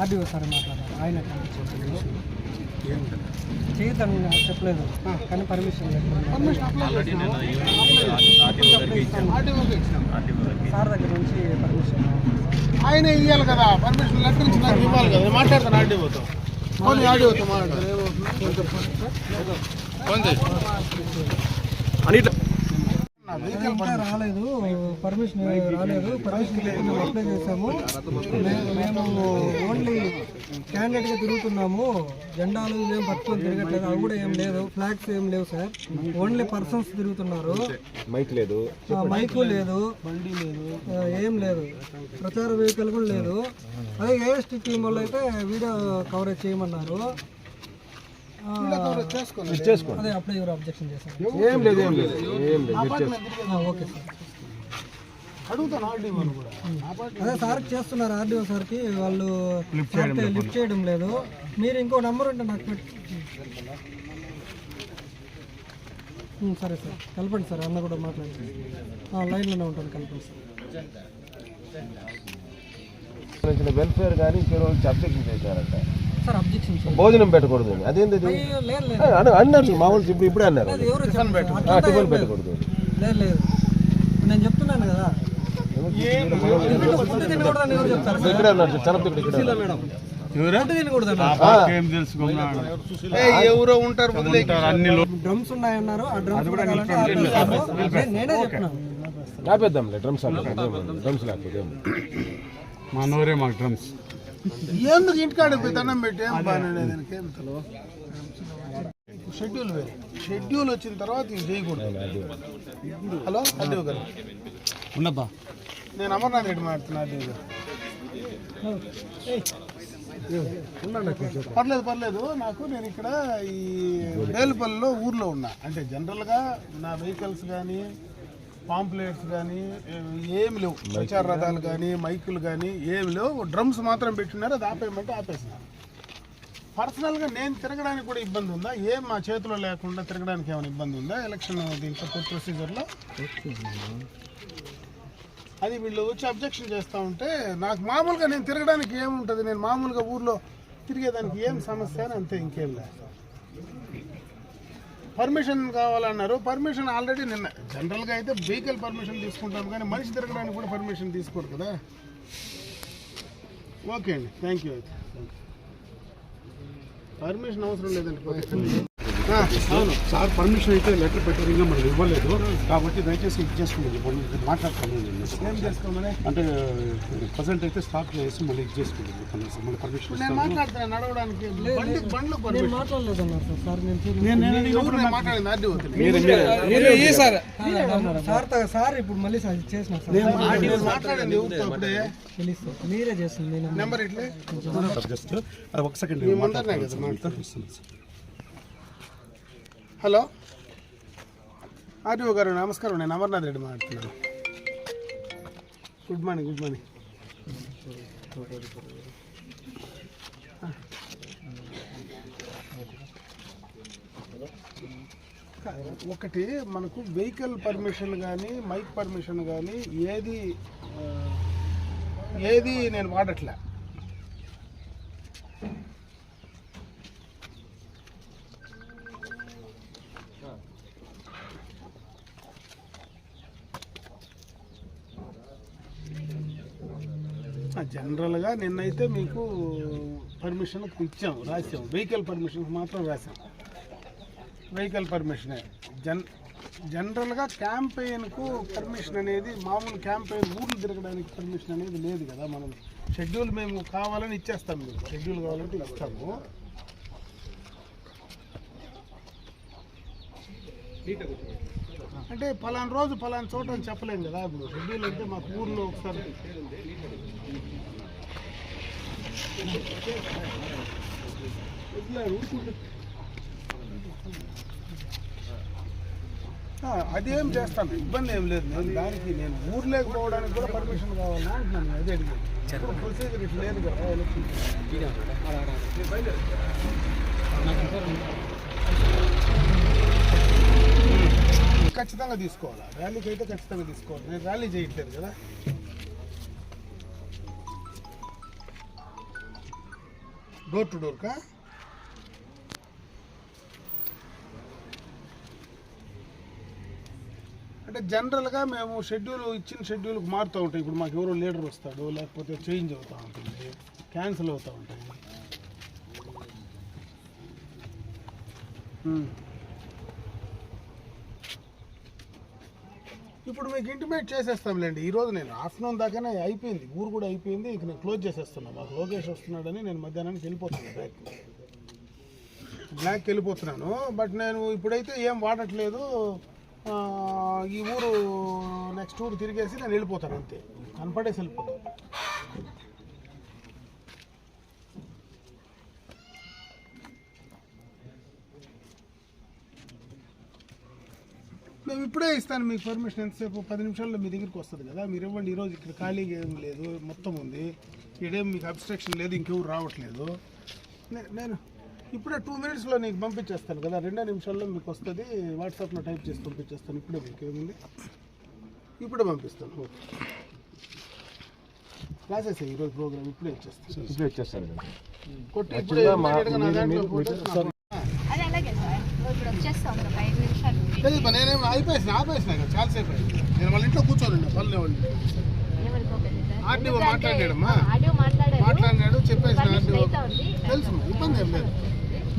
RDO sir మాట్లాడారు. ఆయన చేయొద్దని నాకు చెప్పలేదు కానీ పర్మిషన్ సార్ దగ్గర నుంచి పర్మిషన్ ఆయన ఇవ్వాలి కదా. పర్మిషన్ లెటర్ ఇచ్చి నాకు ఇవ్వాలి కదా. నేను మాట్లాడతాను ఆర్డీఓతో. ఫోన్ ఆర్డీఓతో మాట్లాడతాను. నా వెహికల్ ఇంకా రాలేదు. పర్మిషన్ రాలేదు. పర్మిషన్ అప్లై చేసాము మే- మేము ఓన్లీ క్యాండిడేట్గా తిరుగుతున్నాము. జెండాలు ఏం పట్టుకొని తిరగట్లేదు. అవి కూడా ఏం లేదు ఫ్లాగ్స్ ఏం లేవు సార్ ఓన్లీ పర్సన్స్ తిరుగుతున్నారు. మైక్ లేదు. మైకు లేదు బండి లేదు. ఏం లేదు. ప్రచార వెహికల్ కూడా లేదు. అదే ఏఎస్టీ టీం వాళ్ళు అయితే వీడియో కవరేజ్ చేయమన్నారు. చేసుకోండి ఏం లేదు ఏం లేదు. ఏం లేదు ఆ, ఓకే సార్. అడుగుతాను ఆర్డీఓని కూడా. అదే సార్ చేస్తున్నారు ఆర్డీఓ సార్కి వాళ్ళు లిఫ్ట్ చేయడం లేదు. మీరు ఇంకో నెంబర్ ఉంటే నాకు పెట్టి సరే సార్. కలపండి సార్ అన్న కూడా మాట్లాడండి లైన్లోనే ఉంటాను కలపండి సార్. వెల్ఫేర్ కానీ ఇంకెవరు అబ్జెక్షన్ చేశారంట. సార్ అబ్జెక్షన్ సార్ భోజనం పెట్టకూడదు అన్న- అన్నారు. మామూలు ఇప్పుడు ఇప్పుడే అన్నారు టిఫిన్. పెట్టకూడదు. నేను చెప్తున్నాను కదా. ఎవరు ఇక్కడే అన్నారు చనపతి ఇక్కడ ఉంటారు డ్రమ్స్ ఉన్నాయన్నారు. ఆ డ్రమ్స్ కూడా. నేను- నేనే చెప్తున్నాను. ఆపేద్దాంలే డ్రమ్స్ డ్రమ్స్ లేకపోతే. మా నోరే మాకు డ్రమ్స్. ఎందుకు ఇంటికాడికి పోయి దండం పెట్టి ఏం బాగానే దానికి? ఏం తెలవ షెడ్యూల్ వేరే. షెడ్యూల్ వచ్చిన తర్వాత ఇది చేయకూడదు. హలో ఆర్డీఓ గారు. ఉండబ్బా నేను అమర్నాథ్ రెడ్డి మాట్లాడుతున్నా గారు. పర్లేదు పర్లేదు. నాకు నేను ఇక్కడ ఈ బేలుపల్లిలో ఊర్లో ఉన్నా. అంటే జనరల్గా నా వెహికల్స్ కానీ పాంప్లెట్స్ కానీ ఏమి లేవు. ప్రచార రథాలు కానీ మైకులు కానీ ఏమి లేవు. డ్రమ్స్ మాత్రం పెట్టినారు అది ఆపేయమంటే ఆపేసినారు పర్సనల్గా నేను తిరగడానికి కూడా ఇబ్బంది ఉందా? ఏం మా చేతిలో లేకుండా తిరగడానికి ఏమైనా ఇబ్బంది ఉందా? ఎలక్షన్ దీంట్లో కోర్టు ప్రొసీజర్లో? అది వీళ్ళు వచ్చి అబ్జెక్షన్ చేస్తూ ఉంటే నాకు మామూలుగా నేను తిరగడానికి ఏముంటుంది? నేను మామూలుగా ఊర్లో తిరిగేదానికి ఏం సమస్య అని అంతే ఇంకేం లేదు. పర్మిషన్ కావాలన్నారు. పర్మిషన్ ఆల్రెడీ నిన్న జనరల్గా అయితే వెహికల్ పర్మిషన్ తీసుకుంటాం కానీ మనిషి తిరగడానికి కూడా పర్మిషన్ తీసుకోరు కదా. ఓకే అండి. థ్యాంక్ యూ అయితే. పర్మిషన్ అవసరం లేదండి. సార్ పర్మిషన్ అయితే లెటర్ పెట్టారు ఇంకా మనకి ఇవ్వలేదు కాబట్టి దయచేసి ఇది చేసుకోండి మనం ఇది మాట్లాడుతాను నేను ఏం చేసుకోమని అంటే ప్రజెంట్ అయితే స్టాప్ చేసి మళ్ళీ ఇది చేసుకుంటాం కనీసం మళ్ళీ పర్మిషన్ నేను మాట్లాడుతున్నాను నడవడానికి బండి బండ్లకు నేను పర్మిషన్ మాట్లాడలేదన్నారు సార్ ఇప్పుడు మళ్ళీ సార్ చేసిన. మీరే చేస్తుంది నేను నెంబర్ ఇట్లే జస్ట్ అది ఒక సెకండ్ మీ ముందరనే కదా మాట్లాడు. హలో. ఆర్టీఓ గారు నమస్కారం. నేను అమర్నాథ్ రెడ్డి మాట్లాడుతున్నాను. Good morning good morning. ఒకటి మనకు వెహికల్ పర్మిషన్ కానీ మైక్ పర్మిషన్ కానీ ఏది ఏది నేను వాడట్లే? జనరల్గా నిన్నైతే మీకు పర్మిషన్ ఇచ్చాం రాసాం వెహికల్ పర్మిషన్ మాత్రం రాసాం వెహికల్ పర్మిషనే జన్ జనరల్గా క్యాంపెయిన్కు పర్మిషన్ అనేది మామూలు క్యాంపెయిన్ ఊర్లు తిరగడానికి పర్మిషన్ అనేది లేదు కదా మనం షెడ్యూల్ మేము కావాలని ఇచ్చేస్తాం మీకు. షెడ్యూల్ కావాలంటే ఇస్తాము. అంటే పలానా రోజు ఫలానా చోట అని చెప్పలేము కదా ఇప్పుడు. షెడ్యూల్ అంటే మాకు ఊర్లో ఒకసారి అదేం చేస్తాను ఇబ్బంది ఏం లేదు. నేను దానికి నేను ఊర్లోకి పోవడానికి కూడా పర్మిషన్ కావాలని అంటున్నాను. అదే అడిగాను. ఇప్పుడు ప్రొసీజర్ ఇట్లా లేదు కదా ఎలక్షన్. ఖచ్చితంగా తీసుకోవాలి? ర్యాలీకి అయితే ఖచ్చితంగా తీసుకోవాలి. నేను ర్యాలీ చేయట్లేదు కదా. డోర్ టు డోర్ కా అంటే జనరల్గా మేము షెడ్యూల్ ఇచ్చిన షెడ్యూల్కి మారుతూ ఉంటాయి. ఇప్పుడు మాకు ఎవరో లీడర్ వస్తాడు లేకపోతే చేంజ్ అవుతూ ఉంటుంది క్యాన్సిల్ అవుతూ ఉంటాయి. ఇప్పుడు మీకు ఇంటిమేట్ చేసేస్తాంలేండి. ఈ రోజు నేను ఆఫ్టర్నూన్ దాకానే అయిపోయింది. ఊరు కూడా అయిపోయింది. ఇక నేను క్లోజ్ చేసేస్తున్నా. మాకు లోకేష్ వస్తున్నాడని నేను మధ్యాహ్నానికి వెళ్ళిపోతున్నాను బ్యాక్ బ్లాక్కి వెళ్ళిపోతున్నాను. బట్ నేను ఇప్పుడైతే ఏం వాడట్లేదు. ఈ ఊరు నెక్స్ట్ ఊరు తిరిగేసి నేను వెళ్ళిపోతాను అంతే. కనపడేసి వెళ్ళిపోతాను. మేము ఇప్పుడే ఇస్తాను మీకు పర్మిషన్ ఎంతసేపు? పది నిమిషాల్లో మీ దగ్గరికి వస్తుంది కదా మీరు ఇవ్వండి. ఈరోజు ఇక్కడ ఖాళీగా ఏం లేదు మొత్తం ఉంది. ఇక్కడేం మీకు అబ్స్ట్రక్షన్ లేదు ఇంకెవరు రావట్లేదు. నేను ఇప్పుడే టూ మినిట్స్లో నీకు పంపించేస్తాను కదా రెండే నిమిషాల్లో మీకు వస్తుంది. వాట్సాప్లో టైప్ చేసి పంపించేస్తాను ఇప్పుడే మీకు ఏముంది? ఇప్పుడే పంపిస్తాను ఓకే. క్లాసెస్ ఈరోజు ప్రోగ్రామ్ ఇప్పుడే ఇచ్చేస్తాను. ఇప్పుడే వచ్చేస్తాను కదా. కొట్టి ఇప్పుడే తెలియదు పా, నేనేం అయిపోయేసిన ఆపేసిన కదా చాలాసేపు అయింది. నేను వాళ్ళ ఇంట్లో కూర్చోను పనులు వాళ్ళు ఆర్డీఓ మాట్లాడాడమ్మా మాట్లాడినాడు చెప్పేసిన ఆర్డీఓ. తెలుసు ఇబ్బంది ఏం లేదు.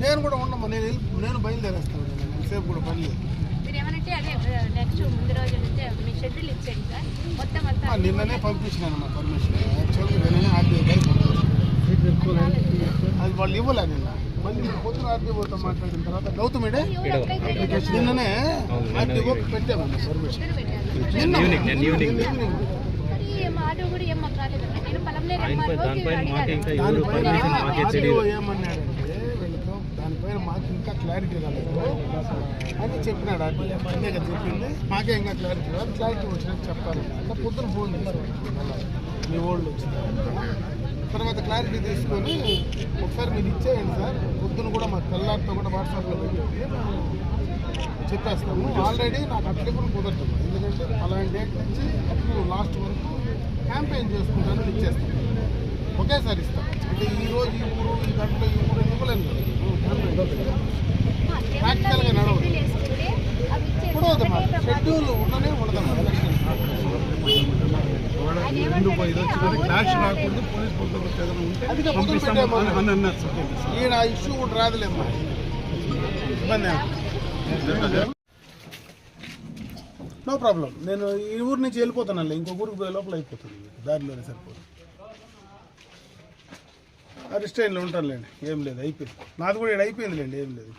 నేను కూడా ఉండమ్మా నేను నేను బయలుదేరేస్తాను. ఎంతసేపు కూడా పని లేదు. నిన్ననే పంపించినాను మా పర్మిషన్. యాక్చువల్గా నిన్ననే ఆర్డీఓ అది వాళ్ళు ఇవ్వలే నిన్న. మళ్ళీ పొద్దున ఆర్డీఓతో మాట్లాడిన తర్వాత గౌతమిడే నిన్ననే ఆర్డీఓ పెట్టామన్న పర్మిషన్ ఆర్డీఓ ఏమన్నాడంటే వీళ్ళతో దానిపైన మాకు ఇంకా క్లారిటీ రాలేదు. అని చెప్పినాడు ఆర్డీఓ అంతే కదా చెప్పింది. మాకే ఇంకా క్లారిటీ రాదు క్లారిటీ వచ్చినట్టు చెప్పాలి. అంటే పొద్దున ఫోన్ చేశారు మీ ఓల్డ్ వచ్చింది తర్వాత క్లారిటీ తీసుకొని ఒకసారి మీరు ఇచ్చేయండి సార్. పొద్దున కూడా మా తెల్లారితో కూడా వాట్సాప్లో పెట్టి చెప్పేస్తాము. ఆల్రెడీ నాకు అట్లప్పుడు కుదరదు. ఎందుకంటే అలాంటి డేట్ నుంచి అప్పుడు లాస్ట్ వరకు క్యాంపెయిన్ చేసుకుంటాను ఇచ్చేస్తాను ఒకేసారి ఇస్తాను అంటే ఈ రోజు ఈ ఊరు ఈ గంటలో ఈ ఊరు ఇవ్వలేను కదా. ప్రాక్టికల్గా నడవదు. ఇప్పుడు షెడ్యూల్ ఉండనే ఉండదమ్మా ఎలక్షన్ అందుకే పొద్దున పెట్టామన్నా. అని అన్నారు సార్. ఈయన ఆ ఇష్యూ కూడా రాదులేమ్మా ఇబ్బంది నో ప్రాబ్లం నేను ఈ ఊరు నుంచి వెళ్ళిపోతాను ఇంకొక ఊరికి పోయే లోపల అయిపోతుంది. దారిలోనే సరిపోతుంది రిస్టైన్లో ఉంటానులేండి. ఏం లేదు అయిపోయింది. నాది కూడా ఈడ అయిపోయిందిలేండి. ఏం లేదు.